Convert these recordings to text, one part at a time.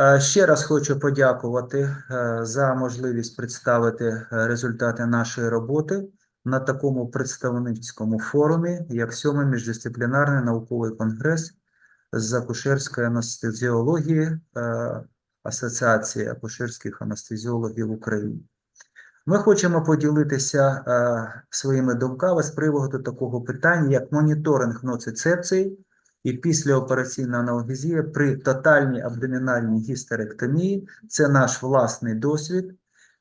Е, Ще раз хочу подякувати е, за можливість представити е, результати нашої роботи на такому представницькому форумі, як сьомий міждисциплінарний науковий конгрес з акушерської анестезіології Асоціації акушерських анестезіологів України. Ми хочемо поділитися своїми думками з приводу такого питання, як моніторинг ноцицепції і післяопераційна аналгезія при тотальній абдомінальній гістеректомії. Це наш власний досвід,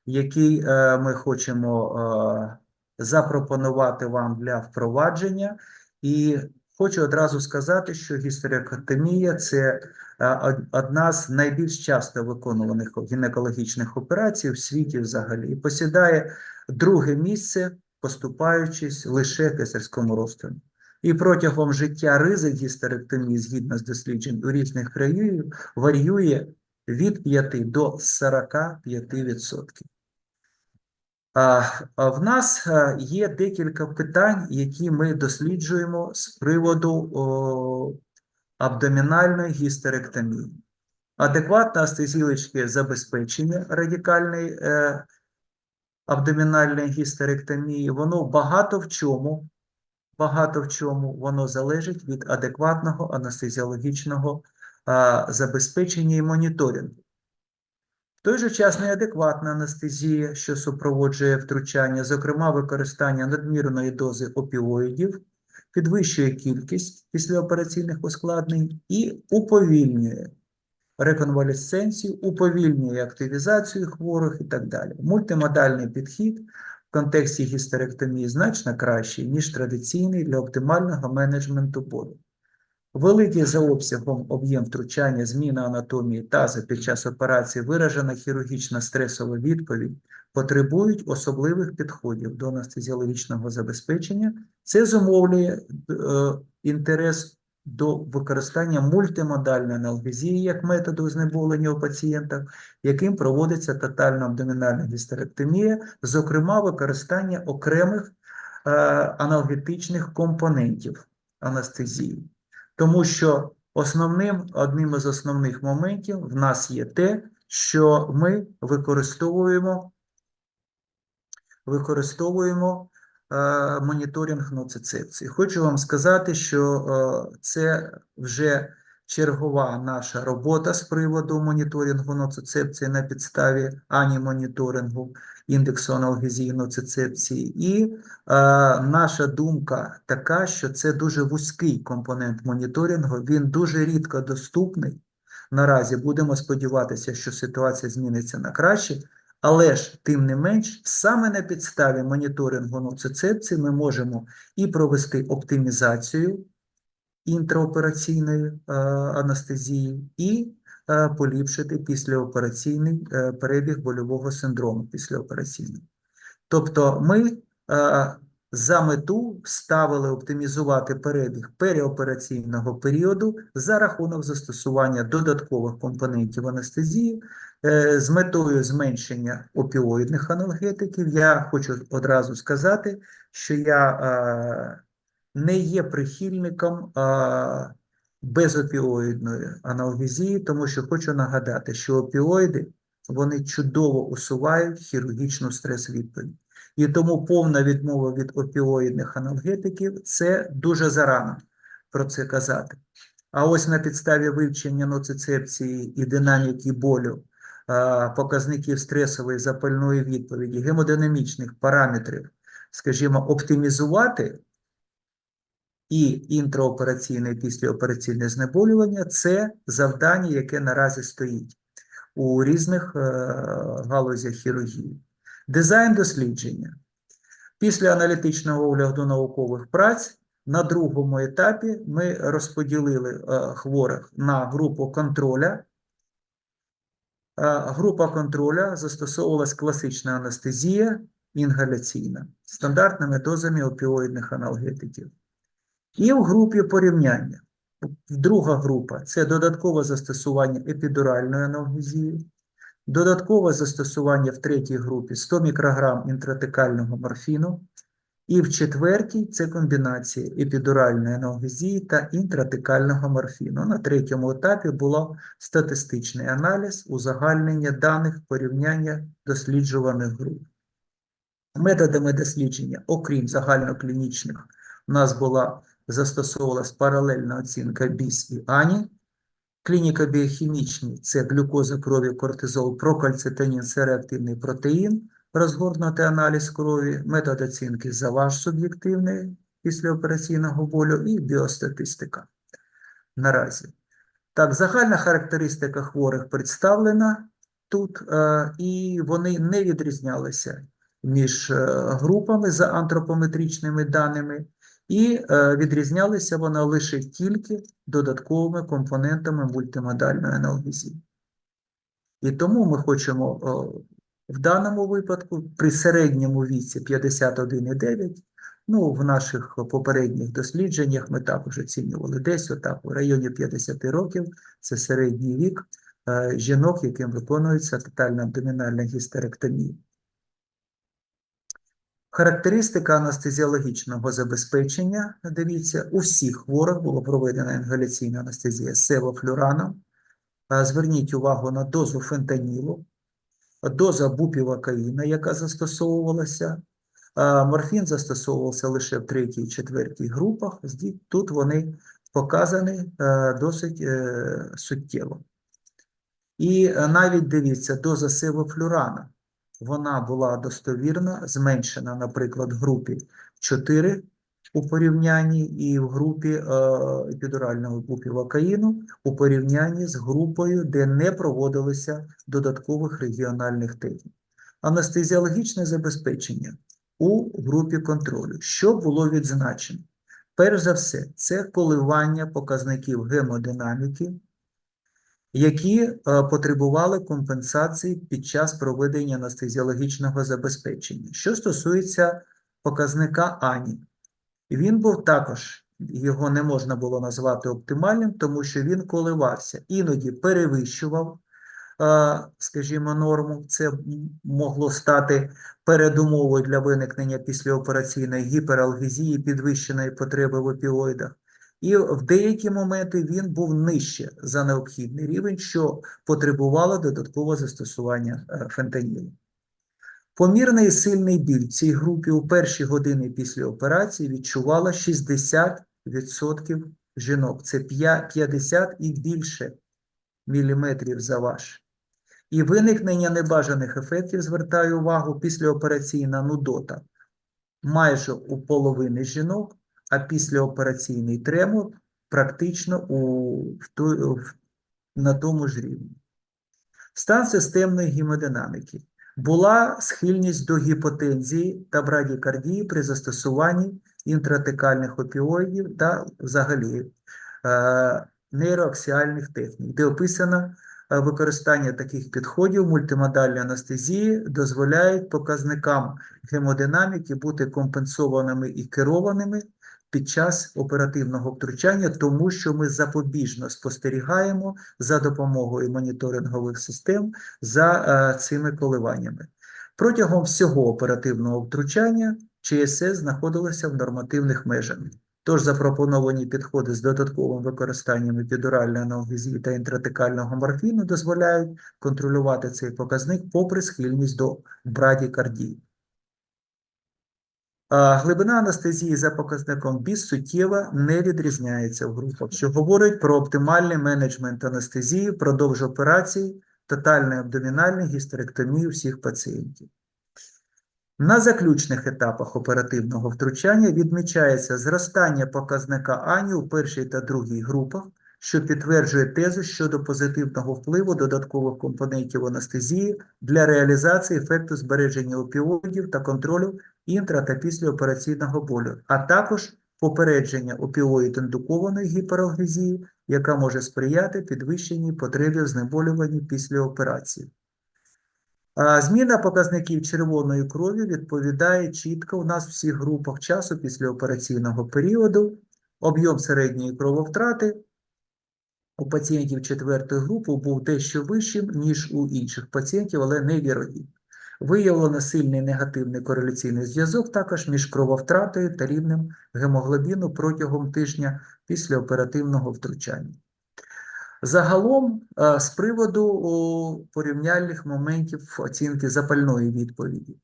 який е, ми хочемо е, запропонувати вам для впровадження. І хочу одразу сказати, що гістеректомія – це е, одна з найбільш часто виконуваних гінекологічних операцій в світі взагалі і посідає друге місце, поступаючись лише кесарському розтину. І протягом життя ризик гістеректомії, згідно з досліджень у різних країнах, варіює від 5 до 45%. А, а в нас є декілька питань, які ми досліджуємо з приводу абдомінальної гістеректомії. Адекватне анестезіологічне забезпечення радикальної е, абдомінальної гістеректомії, воно багато в чому багато в чому воно залежить від адекватного анестезіологічного а, забезпечення і моніторингу. В той же час неадекватна анестезія, що супроводжує втручання, зокрема використання надмірної дози опіоїдів, підвищує кількість післяопераційних ускладнень і уповільнює реконвалесценцію, уповільнює активізацію хворих і так далі. Мультимодальний підхід контексті гістеректомії значно кращий, ніж традиційний для оптимального менеджменту болю. Великий за обсягом об'єм втручання, зміна анатомії таза під час операції, виражена хірургічна стресова відповідь потребують особливих підходів до анестезіологічного забезпечення. Це зумовлює е, інтерес до використання мультимодальної аналгезії як методу знеболення у пацієнтах, яким проводиться тотальна абдомінальна гістеректомія, зокрема використання окремих е, аналгетичних компонентів анестезії. Тому що основним, одним із основних моментів в нас є те, що ми використовуємо, використовуємо моніторинг ноцицепції. Хочу вам сказати, що е, це вже чергова наша робота з приводу моніторингу ноцицепції на підставі ані-моніторингу індексу аналгезії ноцицепції. І е, наша думка така, що це дуже вузький компонент моніторингу, він дуже рідко доступний. Наразі будемо сподіватися, що ситуація зміниться на краще, але ж, тим не менш, саме на підставі моніторингу ноцицепції ми можемо і провести оптимізацію інтраопераційної е, анестезії, і е, поліпшити післяопераційний е, перебіг больового синдрому післяопераційного. Тобто ми за мету ставили оптимізувати перебіг переопераційного періоду за рахунок застосування додаткових компонентів анестезії е, з метою зменшення опіоїдних аналгетиків. Я хочу одразу сказати, що я е, не є прихильником е, безопіоїдної аналгезії, тому що хочу нагадати, що опіоїди вони чудово усувають хірургічну стрес-відповідь. І тому повна відмова від опіоїдних аналгетиків це дуже зарано про це казати. А ось на підставі вивчення ноцицепції і динаміки болю, показників стресової запальної відповіді, гемодинамічних параметрів, скажімо, оптимізувати і інтраопераційне і післяопераційне знеболювання це завдання, яке наразі стоїть у різних е, галузях хірургії. Дизайн дослідження. Після аналітичного огляду наукових праць на другому етапі ми розподілили е, хворих на групу контроля. Е, Група контроля застосовувалась класична анестезія інгаляційна стандартними дозами опіоїдних аналгетиків. І в групі порівняння. Друга група це додаткове застосування епідуральної аналгезії, додаткове застосування в третій групі 100 мікрограм інтратекального морфіну І в четвертій це комбінація епідуральної аналгезії та інтратикального морфіну. На третьому етапі було статистичний аналіз, узагальнення даних, порівняння досліджуваних груп. Методами дослідження, окрім загальноклінічних, у нас була застосовувалась паралельна оцінка БІС і АНІ. Клініка біохімічні – це глюкоза крові, кортизол, прокальцитонін, сереактивний протеїн, розгорнутий аналіз крові, метод оцінки заваж суб'єктивний післяопераційного болю і біостатистика. Наразі. Так, загальна характеристика хворих представлена тут, е, і вони не відрізнялися між е, групами за антропометричними даними, і е, відрізнялися вона лише тільки додатковими компонентами мультимодальної аналгезії. І тому ми хочемо в даному випадку при середньому віці 51,9, ну, в наших попередніх дослідженнях ми також оцінювали десь отак, в районі 50 років, це середній вік е, жінок, яким виконується тотальна абдомінальна гістеректомія. Характеристика анестезіологічного забезпечення. Дивіться, у всіх хворих була проведена інгаляційна анестезія севофлюраном. Зверніть увагу на дозу фентанілу, доза бупівакаїна, яка застосовувалася. Морфін застосовувався лише в третій і четвертій групах. Тут вони показані е, досить е, суттєво. І е, навіть дивіться, доза севофлюрана вона була достовірна, зменшена, наприклад, в групі 4 у порівнянні і в групі е, епідурального бупівакаїну у порівнянні з групою, де не проводилися додаткових регіональних технік. Анестезіологічне забезпечення у групі контролю. Що було відзначено? Перш за все, це коливання показників гемодинаміки, які е, потребували компенсації під час проведення анестезіологічного забезпечення. Що стосується показника АНІ, він був також, його не можна було назвати оптимальним, тому що він коливався, іноді перевищував, е, скажімо, норму. Це могло стати передумовою для виникнення післяопераційної гіпералгезії, підвищеної потреби в опіоїдах. І в деякі моменти він був нижче за необхідний рівень, що потребувало додаткового застосування е, фентанілу. Помірний і сильний біль в цій групі у перші години після операції відчувало 60% жінок. Це 50 і більше міліметрів за ваш. І виникнення небажаних ефектів, звертаю увагу, післяопераційна нудота майже у половини жінок, а післяопераційний тремор практично у, в в- на тому ж рівні. Стан системної гемодинаміки. Була схильність до гіпотензії та брадікардії при застосуванні інтратекальних опіоїдів та взагалі е, нейроаксіальних технік, де описано е, використання таких підходів мультимодальної анестезії дозволяють показникам гемодинаміки бути компенсованими і керованими під час оперативного втручання, тому що ми запобіжно спостерігаємо за допомогою моніторингових систем за е, цими коливаннями. Протягом всього оперативного втручання ЧСС знаходилося в нормативних межах. Тож запропоновані підходи з додатковим використанням епідуральної аналгезії та інтратекального морфіну дозволяють контролювати цей показник попри схильність до брадікардії. Глибина анестезії за показником БІС суттєво не відрізняється в групах, що говорить про оптимальний менеджмент анестезії впродовж операції, тотальної абдомінальної гістеректомії всіх пацієнтів. На заключних етапах оперативного втручання відмічається зростання показника АНІ у першій та другій групах, що підтверджує тезу щодо позитивного впливу додаткових компонентів анестезії для реалізації ефекту збереження опіоїдів та контролю інтра- та післяопераційного болю, а також попередження опіоїд-індукованої гіпералгезії, яка може сприяти підвищеній потребі в знеболюванні після операції. Зміна показників червоної крові відповідає чітко у нас в всіх групах часу після операційного періоду. Об'єм середньої крововтрати у пацієнтів четвертої групи був дещо вищим, ніж у інших пацієнтів, але невірогідним. Виявлено сильний негативний кореляційний зв'язок також між крововтратою та рівнем гемоглобіну протягом тижня після оперативного втручання. Загалом, е, з приводу порівняльних моментів оцінки запальної відповіді.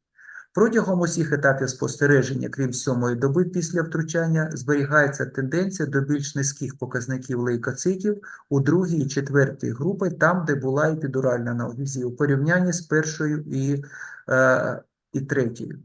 Протягом усіх етапів спостереження, крім сьомої доби після втручання, зберігається тенденція до більш низьких показників лейкоцитів у другій і четвертій групі, там, де була епідуральна аналгезія, у порівнянні з першою і, е, і третьою.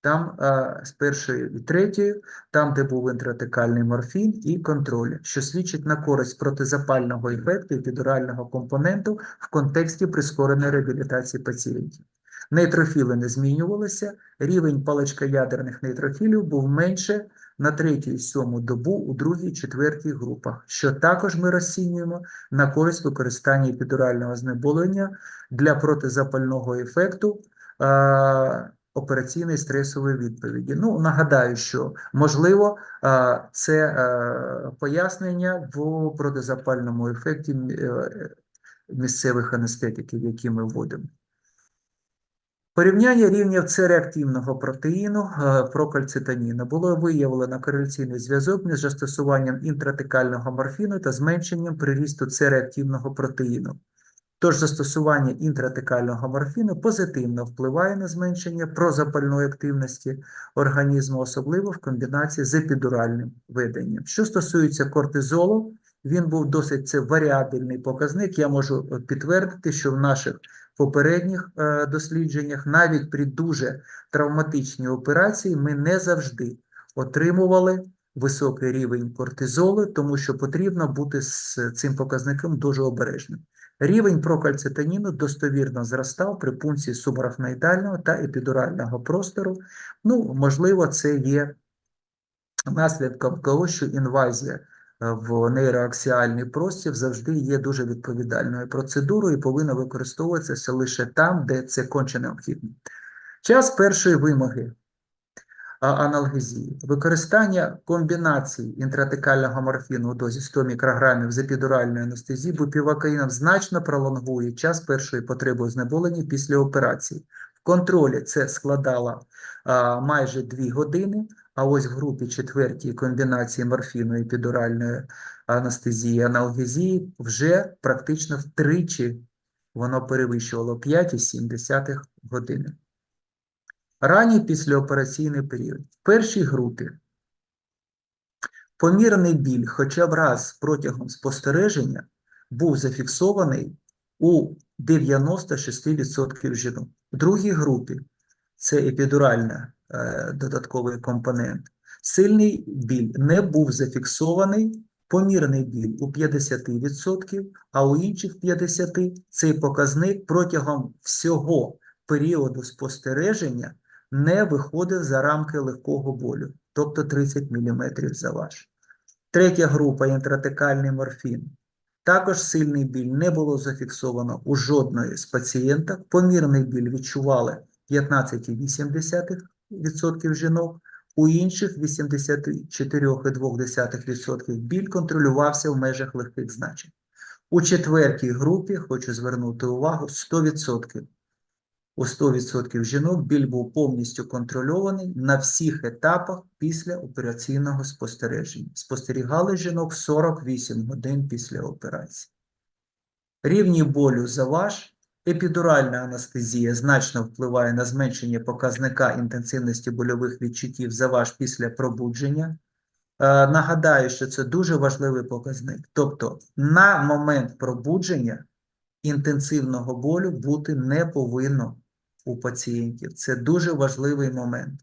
Там е, з першою і третьою, там, де був інтратекальний морфін і контроль, що свідчить на користь протизапального ефекту епідурального компоненту в контексті прискореної реабілітації пацієнтів. Нейтрофіли не змінювалися, рівень паличкоядерних нейтрофілів був менше на третю і сьому добу у другій і четвертій групах, що також ми розцінюємо на користь використання епідурального знеболення для протизапального ефекту операційної стресової відповіді. Ну, нагадаю, що можливо це пояснення в протизапальному ефекті е, місцевих анестетиків, які ми вводимо. Порівняння рівнів С-реактивного протеїну е, прокальцитоніну було виявлено кореляційний зв'язок між застосуванням інтратекального морфіну та зменшенням прирісту С-реактивного протеїну. Тож застосування інтратекального морфіну позитивно впливає на зменшення прозапальної активності організму, особливо в комбінації з епідуральним веденням. Що стосується кортизолу, він був досить це варіабельний показник. Я можу е, підтвердити, що в наших попередніх е, дослідженнях, навіть при дуже травматичній операції, ми не завжди отримували високий рівень кортизолу, тому що потрібно бути з цим показником дуже обережним. Рівень прокальцитоніну достовірно зростав при пункції субарахноїдального та епідурального простору. Ну, можливо, це є наслідком того, що інвазія в нейроаксіальний простір завжди є дуже відповідальною процедурою і повинна використовуватися лише там, де це конче необхідно. Час першої вимоги аналгезії. Використання комбінації інтратекального морфіну у дозі 100 мікрограмів з епідуральною анестезією бупівакаїном значно пролонгує час першої потреби знеболення після операції. В контролі це складало а, майже 2 години, а ось в групі четвертій комбінації морфіну і епідуральної анестезії аналгезії вже практично втричі воно перевищувало 5,7 години. Ранній післяопераційний період. В першій групі помірний біль хоча б раз протягом спостереження був зафіксований у 96% жінок. В другій групі це епідуральний е, додатковий компонент. Сильний біль не був зафіксований, помірний біль у 50%, а у інших 50% цей показник протягом всього періоду спостереження не виходив за рамки легкого болю, тобто 30 мм за ваш. Третя група інтратекальний морфін. Також сильний біль не було зафіксовано у жодної з пацієнток. Помірний біль відчували 15,8% жінок, у інших 84,2% біль контролювався в межах легких значень. У четвертій групі, хочу звернути увагу, 100%. У 100% жінок біль був повністю контрольований на всіх етапах після операційного спостереження. Спостерігали жінок 48 годин після операції. Рівні болю за ваш, епідуральна анестезія значно впливає на зменшення показника інтенсивності больових відчуттів за ваш після пробудження. Е, нагадаю, що це дуже важливий показник. Тобто, на момент пробудження інтенсивного болю бути не повинно у пацієнтів. Це дуже важливий момент.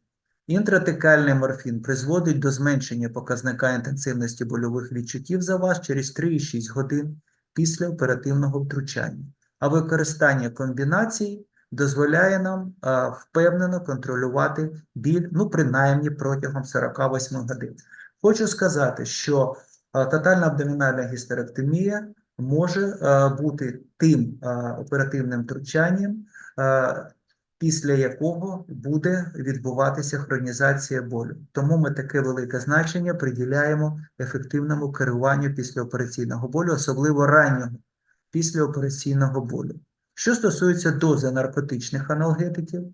Інтратекальний морфін призводить до зменшення показника інтенсивності больових відчуттів за вас через 3,6 годин після оперативного втручання. А використання комбінацій дозволяє нам а, впевнено контролювати біль, ну, принаймні протягом 48 годин. Хочу сказати, що а, тотальна абдомінальна гістеректомія може а, бути тим а, оперативним втручанням, а, після якого буде відбуватися хронізація болю. Тому ми таке велике значення приділяємо ефективному керуванню післяопераційного болю, особливо раннього післяопераційного болю. Що стосується дози наркотичних аналгетиків,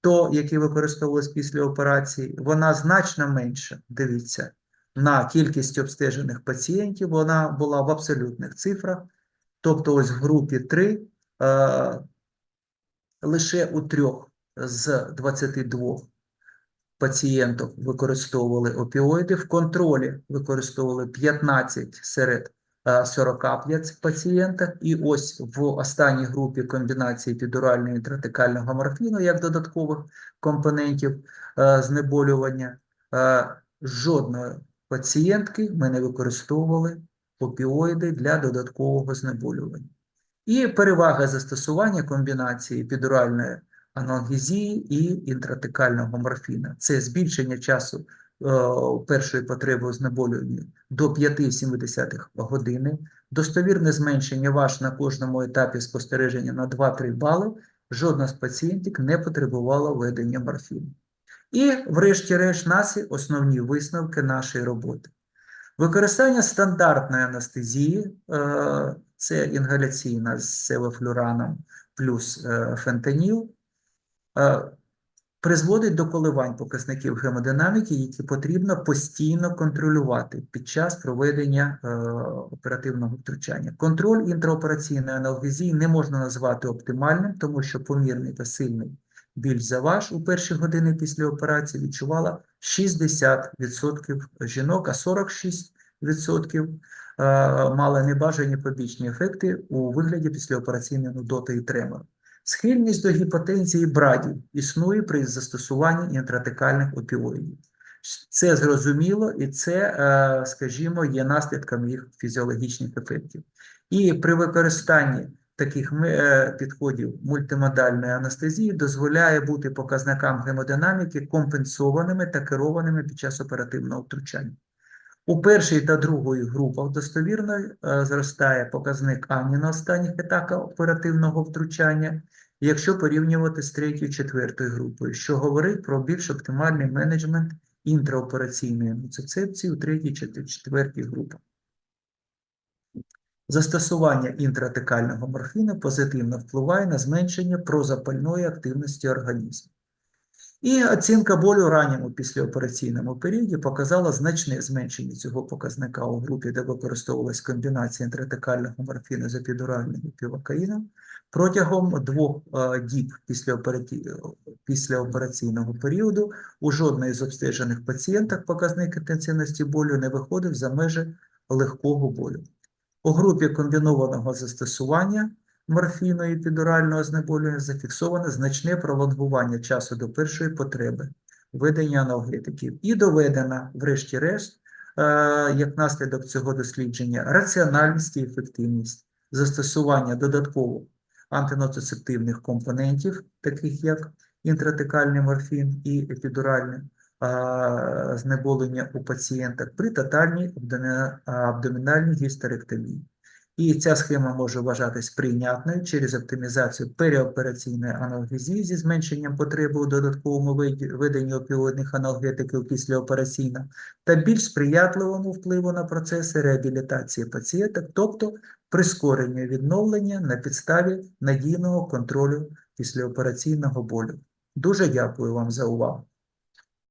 то які використовувалися після операції, вона значно менша. Дивіться, на кількість обстежених пацієнтів вона була в абсолютних цифрах. Тобто, ось в групі 3 е, лише у трьох з 22 пацієнтів використовували опіоїди, в контролі використовували 15 серед 45 пацієнтів, і ось в останній групі комбінації підурального і інтратекального морфіну як додаткових компонентів е, знеболювання. е, Жодної пацієнтки ми не використовували опіоїди для додаткового знеболювання. І перевага застосування комбінації підуральної аналгезії і інтратекального морфіна. Це збільшення часу е, першої потреби у знеболюванні до 5,7 години, достовірне зменшення ваш на кожному етапі спостереження на 2-3 бали. Жодна з пацієнтів не потребувала введення морфіну. І, врешті-решт, наші основні висновки нашої роботи. Використання стандартної анестезії, е, це інгаляційна з севофлюраном плюс е, фентаніл, е, призводить до коливань показників гемодинаміки, які потрібно постійно контролювати під час проведення е, оперативного втручання. Контроль інтраопераційної аналгезії не можна назвати оптимальним, тому що помірний та сильний біль за ваш у перші години після операції відчувала 60% жінок, а 46% е, мали небажані побічні ефекти у вигляді післяопераційної нудоти і тремору. Схильність до гіпотензії брадів існує при застосуванні інтратекальних опіоїдів. Це зрозуміло, і це, е, скажімо, є наслідком їх фізіологічних ефектів. І при використанні таких е, підходів мультимодальної анестезії дозволяє бути показникам гемодинаміки компенсованими та керованими під час оперативного втручання. У першій та другої групах достовірно е, зростає показник ані на останніх етапах оперативного втручання, якщо порівнювати з третьою четвертою групою, що говорить про більш оптимальний менеджмент інтраопераційної нуцицепції у третій четвертій групах. Застосування інтратекального морфіну позитивно впливає на зменшення прозапальної активності організму. І оцінка болю ранньому післяопераційному періоді показала значне зменшення цього показника у групі, де використовувалась комбінація інтратекального морфіну з епідуральним півокаїном протягом двох е, діб післяопераційного періоду у жодної з обстежених пацієнток показник інтенсивності болю не виходив за межі легкого болю. У групі комбінованого застосування морфіну і підурального знеболювання зафіксовано значне пролонгування часу до першої потреби введення аналгетиків і доведена, врешті-решт, е, як наслідок цього дослідження, раціональність і ефективність застосування додатково антиноцицептивних компонентів, таких як інтратекальний морфін і епідуральне а, знеболення у пацієнтах при тотальній абдомінальній гістеректомії. І ця схема може вважатись прийнятною через оптимізацію переопераційної аналгезії зі зменшенням потреби у додатковому виданні опіоїдних аналгетиків післяопераційно та більш сприятливому впливу на процеси реабілітації пацієнток, тобто прискорення відновлення на підставі надійного контролю післяопераційного болю. Дуже дякую вам за увагу.